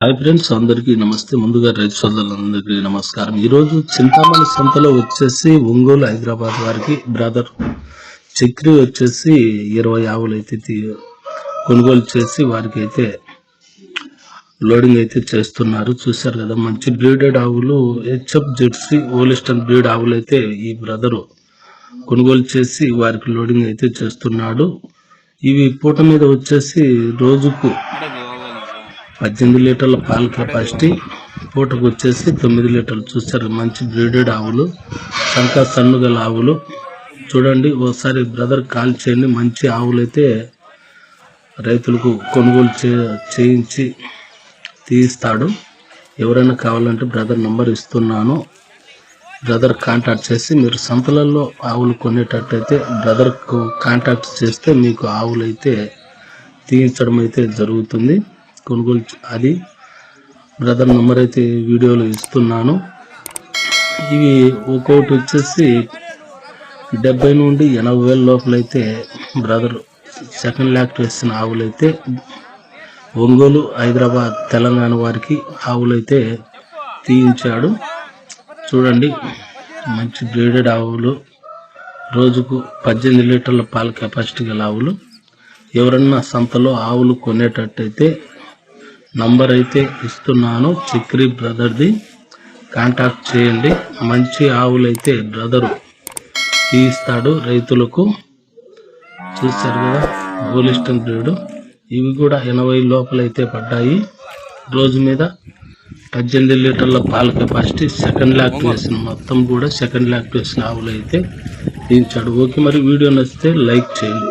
Hi friends అందరికీ నమస్తే. ముందుగా రైతు సోదరులందరికీ నమస్కారం. ఈరోజు చింతామణి సంతలో వచ్చేసి ఒంగోలు హైదరాబాద్ వారికి బ్రదర్ చక్రి వచ్చేసి ఇరవై ఆవులు అయితే కొనుగోలు చేసి వారికి అయితే లోడింగ్ అయితే చేస్తున్నారు. చూశారు కదా మంచి బ్రీడెడ్ ఆవులు హెచ్ఎఫ్ జెర్సీ ఓలిస్టన్ బ్రీడ్ ఆవులు అయితే ఈ బ్రదరు కొనుగోలు చేసి వారికి లోడింగ్ అయితే చేస్తున్నాడు. ఇవి పూట మీద వచ్చేసి రోజుకు పద్దెనిమిది లీటర్ల పాల కెపాసిటీ పూటకు వచ్చేసి తొమ్మిది లీటర్లు. చూస్తారు మంచి బ్రీడెడ్ ఆవులు సంకా సన్నుగల ఆవులు. చూడండి ఒకసారి బ్రదర్ కాల్ చేయండి మంచి ఆవులైతే రైతులకు కొనుగోలు చే చేయించి తీయిస్తాడు. ఎవరైనా కావాలంటే బ్రదర్ నెంబర్ ఇస్తున్నాను. బ్రదర్ కాంటాక్ట్ చేసి మీరు సంతలలో ఆవులు కొనేటట్టయితే బ్రదర్కు కాంటాక్ట్ చేస్తే మీకు ఆవులైతే తీయించడం అయితే జరుగుతుంది. కొనుగోలు అది బ్రదర్ నెంబర్ అయితే వీడియోలో ఇస్తున్నాను. ఇవి ఒక్కొక్కటి వచ్చేసి డెబ్బై నుండి ఎనభై వేల లోపలైతే బ్రదర్ సెకండ్ ల్యాక్ట్ వేసిన ఆవులైతే ఒంగోలు హైదరాబాద్ తెలంగాణ వారికి ఆవులైతే తీయించాడు. చూడండి మంచి గ్రేడెడ్ ఆవులు. రోజుకు పద్దెనిమిది లీటర్ల పాల కెపాసిటీ గల ఆవులు. ఎవరన్నా సంతలో ఆవులు కొనేటట్టయితే నంబర్ అయితే ఇస్తున్నాను. చిక్రీ బ్రదర్ది కాంటాక్ట్ చేయండి. మంచి ఆవులైతే బ్రదరు తీయిస్తాడు రైతులకు. చూశారు కదా హోలిస్టన్ బ్రీడ్. ఇవి కూడా ఎనభై లోపలైతే పడ్డాయి. రోజు మీద పద్దెనిమిది లీటర్ల పాల కెపాసిటీ సెకండ్ లాక్టివేషన్ మొత్తం కూడా సెకండ్ లాక్టివేషన్ ఆవులైతే ఆవులు అయితే తీయించాడు. ఓకే మరి వీడియో నచ్చితే లైక్ చేయండి.